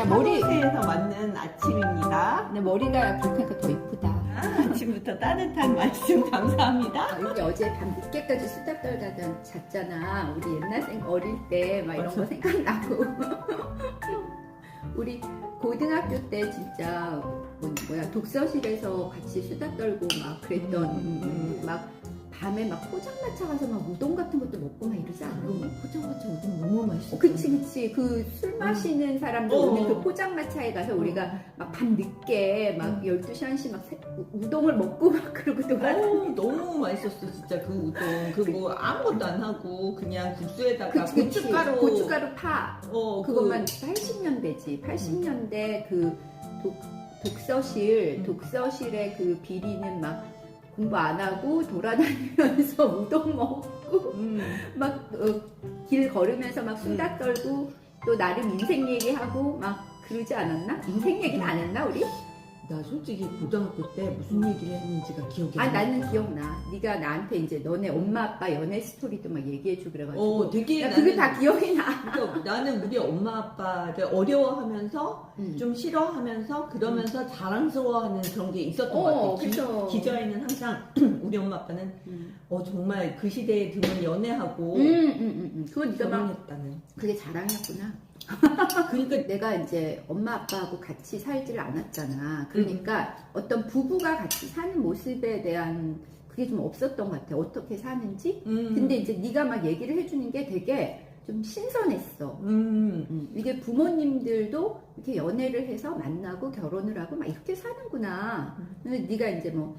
야, 머리- 산호세에서 맞는 아침입니다. 근데 머리가 붉으니까 더 이쁘다. 아, 아침부터 따뜻한 말씀 감사합니다. 아, 여기 어제 밤 늦게까지 수다 떨다가 잤잖아. 우리 옛날 생 어릴 때 막 이런 거 생각나고. 우리 고등학교 때 진짜 뭐- 뭐야 독서실에서 같이 수다 떨고 막 그랬던 음, 음. 막 밤에 막 포장마차 가서 막 우동 같은 것도 먹고 막 이러지 않아? 포장마차 우동 너무 맛있어. 어, 그치 그치 그 술 마시는 사람들 어, 오는 어. 그 포장마차에 가서 우리가 막 밤 늦게 막 12시 1시 막 새- 우- 우동을 먹고 막 그러고 돌아 어, 너무 맛있었어 진짜 그 우동 그 뭐 아무것도 안 하고 그냥 국수에다가 그치, 그치. 고춧가루 고춧가루 파 어, 그것만 그, 80년대지 80년대 그 독, 독서실 음. 독서실의 그 비리는 막 공부 안 하고 돌아다니면서 우동 먹고 음, 막길 걸으면서 막 수다 떨고 또 나름 인생 얘기하고 막 그러지 않았나? 인생 얘기는 안 했나 우리? 나 솔직히 고등학교 때 무슨 얘기를 했는지가 기억이 아안 나. 나는 기억나. 네가 나한테 이제 너네 엄마 아빠 연애 스토리도 막 얘기해주고 그래가지고 어, 되게 나 그게 나는- 다 기억이 나. 그러니까 나는 우리 엄마 아빠를 어려워하면서 음. 좀 싫어하면서 그러면서 자랑스러워하는 그런 게 있었던 것 어, 같아. 기- 그쵸. 기저에는 항상 우리 엄마 아빠는 음. 어 정말 그 시대에 드문 연애하고 음, 음, 음, 음. 그거 네가 막 결혼했다는. 그게 자랑이었구나. 그러니까 내가 이제 엄마 아빠하고 같이 살지를 않았잖아. 그러니까 어떤 부부가 같이 사는 모습에 대한 그게 좀 없었던 것 같아. 어떻게 사는지. 음, 근데 이제 네가 막 얘기를 해주는 게 되게 좀 신선했어. 음, 음, 이게 부모님들도 이렇게 연애를 해서 만나고 결혼을 하고 막 이렇게 사는구나. 음. 근데 네가 이제 뭐,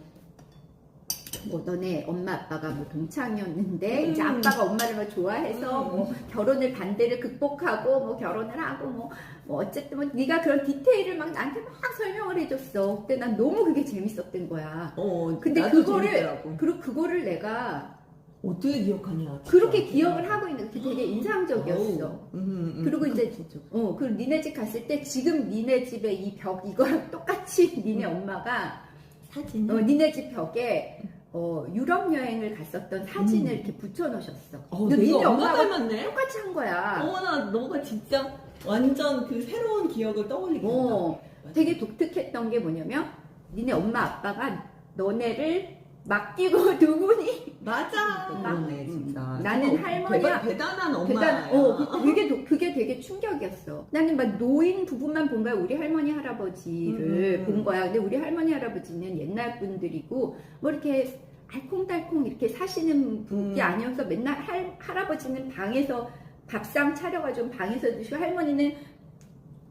뭐 너네 엄마 아빠가 뭐 동창이었는데 음. 이제 아빠가 엄마를 막 좋아해서 음. 뭐 결혼을 반대를 극복하고 뭐 결혼을 하고 뭐, 뭐 어쨌든 뭐 네가 그런 디테일을 막 나한테 막 설명을 해줬어. 그때 난 너무 그게 재밌었던 거야. 어 근데 그거를 재밌더라고. 그리고 그거를 내가 어떻게 기억하냐? 그렇게 기억을 하고 있는 게 되게 인상적이었어. 어우, 음, 음, 그리고 이제. 어, 그리고 니네 집 갔을 때 지금 니네 집에 이 벽 이거랑 똑같이 니네 엄마가 사진. 어, 니네 집 벽에 어, 유럽 여행을 갔었던 사진을 음. 이렇게 붙여놓으셨어. 어, 근데 니네 엄마 닮았네. 똑같이 한 거야. 어머나 너가 진짜 완전 그 새로운 기억을 떠올리게 한다. 어, 되게 독특했던 게 뭐냐면 니네 엄마 아빠가 너네를 맡기고 두 분이 맞아. 막- 그러네, 진짜. 나는 어, 할머니야. 대단, 대단한 엄마야. 대단, 어, 그- 그게, 도- 그게 되게 충격이었어. 나는 막 노인 부부만 본 거야. 우리 할머니, 할아버지를 음. 본 거야. 근데 우리 할머니, 할아버지는 옛날 분들이고, 뭐 이렇게 알콩달콩 이렇게 사시는 분이 음. 아니어서 맨날 할, 할아버지는 방에서 밥상 차려가지고 방에서 드시고, 할머니는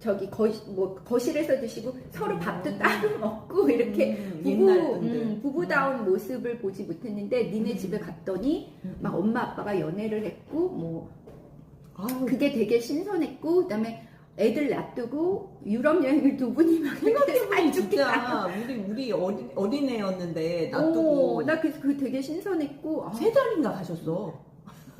저기 거, 뭐 거실에서 드시고 서로 밥도 따로 먹고 이렇게 음, 부부, 옛날 분들. 음, 부부다운 모습을 보지 못했는데 니네 음. 집에 갔더니 음, 막 엄마 아빠가 연애를 했고 뭐 아우, 그게 되게 신선했고 그다음에 애들 놔두고 유럽 여행을 두 분이 막 사이좋게 진짜 우리 우리 어린 어린애였는데 놔두고. 나 그래서 그게 되게 신선했고. 아, 세 달인가 가셨어.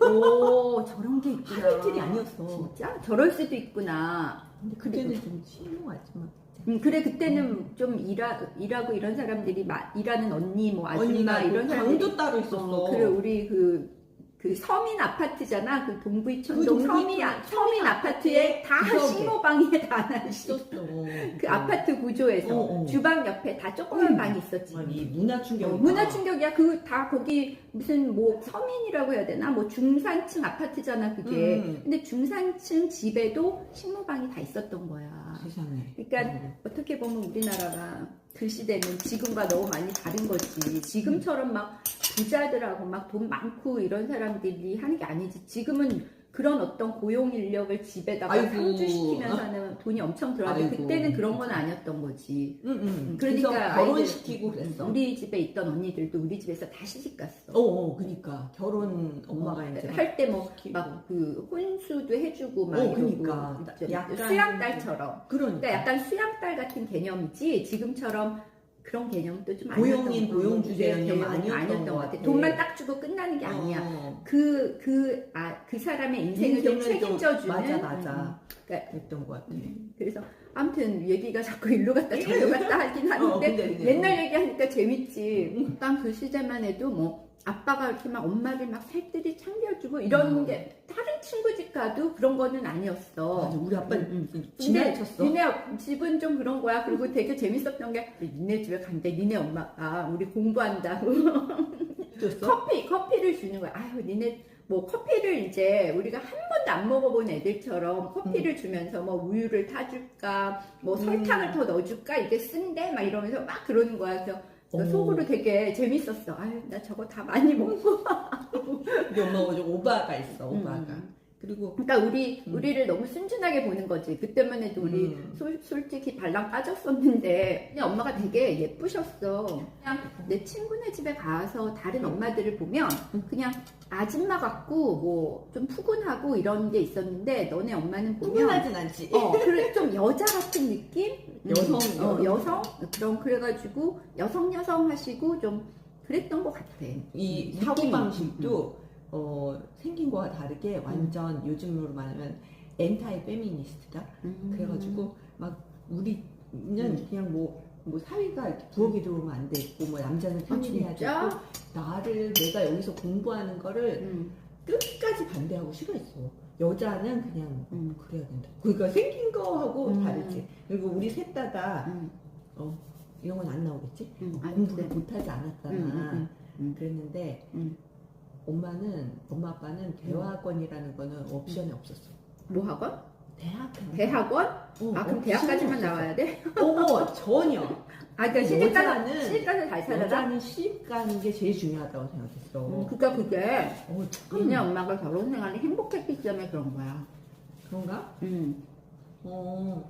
오 저런 게 있구나. 하루 이틀이 아니었어. 진짜? 저럴 수도 있구나 근데 그때는 좀 신용하지만. 음, 그래 그때는 좀 일하, 일하고 이런 사람들이 마- 일하는 언니 뭐 아줌마 언니가 이런 사람들이 방도 따로 있었어. 어, 그래 우리 그, 그 서민 아파트잖아 그 동부이촌동 그 서민, 아- 서민 아파트에 다. 신호방에 다 하나씩 있었어. 그 아파트 구조에서 어, 어. 주방 옆에 다 조그만 음. 방이 있었지 정말 이 문화 충격. 어, 문화 충격이야 그 다 거기 무슨 뭐 서민이라고 해야 되나 뭐 중산층 아파트잖아 그게 음. 근데 중산층 집에도 식모방이 다 있었던 거야 세상에. 그러니까 음. 어떻게 보면 우리나라가 그 시대는 지금과 너무 많이 다른 거지. 지금처럼 막 부자들하고 막 돈 많고 이런 사람들이 하는 게 아니지. 지금은 그런 어떤 고용 인력을 집에다가 아이고. 상주시키면서 하는 돈이 엄청 들어가는데 아이고. 그때는 그런 건 아니었던 거지. 응, 응. 그러니까 그래서 결혼시키고 그랬어. 우리 집에 있던 언니들도 우리 집에서 다 시집 갔어. 어, 어, 그니까 결혼 엄마가 이제 할때뭐 시키고. 막그 혼수도 해주고 막 어, 이러고 그러니까. 좀 약간- 수양딸처럼. 그러니까. 그러니까 약간 수양딸 같은 개념이지 지금처럼 그런 개념도 좀 고용인, 거. 고용 주제 개념이 개념 아니었던 것 같아. 돈만 딱 주고 끝나는 게 아니야. 어. 그, 그, 아, 그 사람의 인생을 좀 좀- 책임져주는. 맞아, 맞아. 그러니까- 그랬던 것 같아. 음, 그래서 아무튼 얘기가 자꾸 일로 갔다 저로 갔다 하긴 하는데 어, 근데, 근데 옛날 얘기하니까 재밌지. 딱그 시대만 해도 뭐 아빠가 이렇게 막 엄마를 막 살뜰히 챙겨주고 이런 음. 게 다른 친구 집 가도 그런 거는 아니었어. 맞아, 우리 아빠 응, 는 근데 지나쳤어. 니네 집은 좀 그런 거야. 그리고 되게 재밌었던 게 니네 집에 간대. 니네 엄마가 우리 공부한다고 줬어? 커피 커피를 주는 거야. 아유 니네 뭐 커피를 이제 우리가 한 번도 안 먹어본 애들처럼 커피를 주면서 뭐 우유를 타줄까, 뭐 설탕을 음. 더 넣어줄까 이게 쓴데 막 이러면서 막 그러는 거야. 그래서 오. 속으로 되게 재밌었어. 아유 나 저거 다 많이 먹고. 우리 엄마가 좀 오바가 있어, 오바가. 음. 그리고 그러니까 우리 음. 우리를 너무 순진하게 보는 거지. 그때만 해도 우리 음. 솔, 솔직히 발랑 빠졌었는데 그냥 엄마가 되게 예쁘셨어. 그냥 내 친구네 집에 가서 다른 엄마들을 보면 그냥 아줌마 같고 뭐 좀 푸근하고 이런 게 있었는데 너네 엄마는 보면 푸근하진 않지. 어 그래 좀 여자 같은 느낌? 여성, 음, 어, 여성. 그런 그래가지고 여성 여성 하시고 좀 그랬던 것 같아. 이. 사고 방식도 어, 생긴 거와 다르게 완전 요즘으로 말하면 엔타이 페미니스트다. 음. 그래가지고 막 우리는 음. 그냥 뭐, 뭐 사위가 이렇게 부엌에 들어오면 안 되고 뭐 남자는 아, 편일해야 진짜? 되고 나를 내가 여기서 공부하는 거를 음. 끝까지 반대하고 싫어했어. 여자는 그냥 음. 그래야 된다. 그러니까 생긴 거하고 음. 다르지. 그리고 우리 셋 다다 음. 이런 건 안 나오겠지? 음. 안 공부를 돼. 못하지. 음, 음, 음. 그랬는데 음. 엄마는 엄마 아빠는 대학원이라는 거는 옵션이 없었어. 뭐 학원? 대학 대학원? 어, 아 그럼 옵션이 대학까지만 없었어. 나와야 돼? 어 전혀. 아 그러니까 시집 가서 여자는- 시집 가서 잘 살아라. 여자는 시집 가는 게 제일 중요하다고 생각했어. 음, 그러니까 그게 어, 니네 참 엄마가 결혼 생활이 행복했기 때문에 그런 거야. 그런가? 음. 어.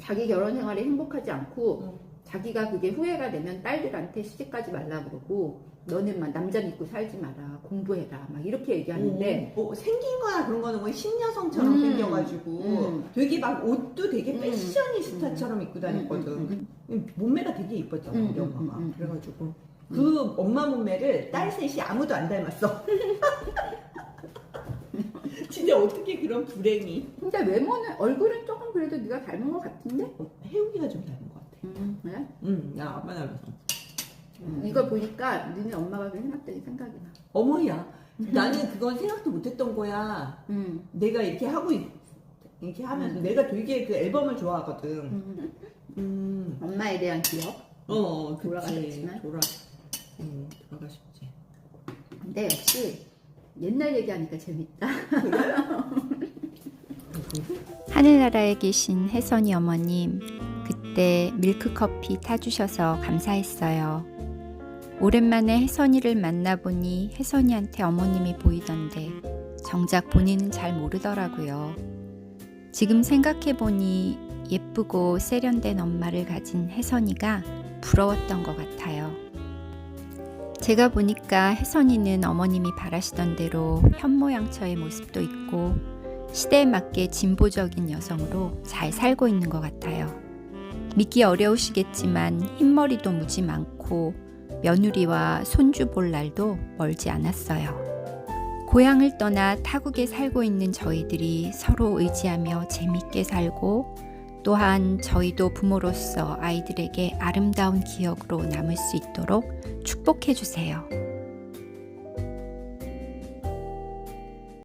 자기 결혼 생활이 행복하지 않고 음. 자기가 그게 후회가 되면 딸들한테 시집 가지 말라 그러고 너네만 남자 믿고 살지 마라 공부해라 막 이렇게 얘기하는데 어, 어, 생긴 거야 그런 거는 뭐 신여성처럼 음. 생겨가지고 음. 되게 막 옷도 되게 음. 패셔니스타처럼 입고 다녔거든. 음, 음, 몸매가 되게 이뻤잖아 음, 음, 엄마가. 음, 음. 그래가지고 그 엄마 몸매를 딸 셋이 아무도 안 닮았어. 진짜 어떻게 그런 불행이? 음. 근데 외모는 얼굴은 조금 그래도 네가 닮은 것 같은데? 어, 혜웅이가 좀 닮은 것 같아. 음, 그래? 응, 나 아빠 닮았어. 음. 이걸 보니까 너네 엄마가 그 생각들이 생각이 나. 어머야, 나는 그건 생각도 못했던 거야. 음. 내가 이렇게 하고 있- 이렇게 하면서 내가 되게 그 앨범을 좋아하거든. 음. 음, 엄마에 대한 기억. 어, 그치. 돌아가셨지만? 돌아, 음, 돌아가셨지. 근데 역시 옛날 얘기하니까 재밌다. 하늘나라에 계신 혜선이 어머님, 그때 밀크커피 타주셔서 감사했어요. 오랜만에 혜선이를 만나보니 혜선이한테 어머님이 보이던데 정작 본인은 잘 모르더라고요. 지금 생각해보니 예쁘고 세련된 엄마를 가진 혜선이가 부러웠던 것 같아요. 제가 보니까 혜선이는 어머님이 바라시던 대로 현모양처의 모습도 있고 시대에 맞게 진보적인 여성으로 잘 살고 있는 것 같아요. 믿기 어려우시겠지만 흰머리도 무지 많고 며느리와 손주 볼 날도 멀지 않았어요. 고향을 떠나 타국에 살고 있는 저희들이 서로 의지하며 재밌게 살고 또한 저희도 부모로서 아이들에게 아름다운 기억으로 남을 수 있도록 축복해 주세요.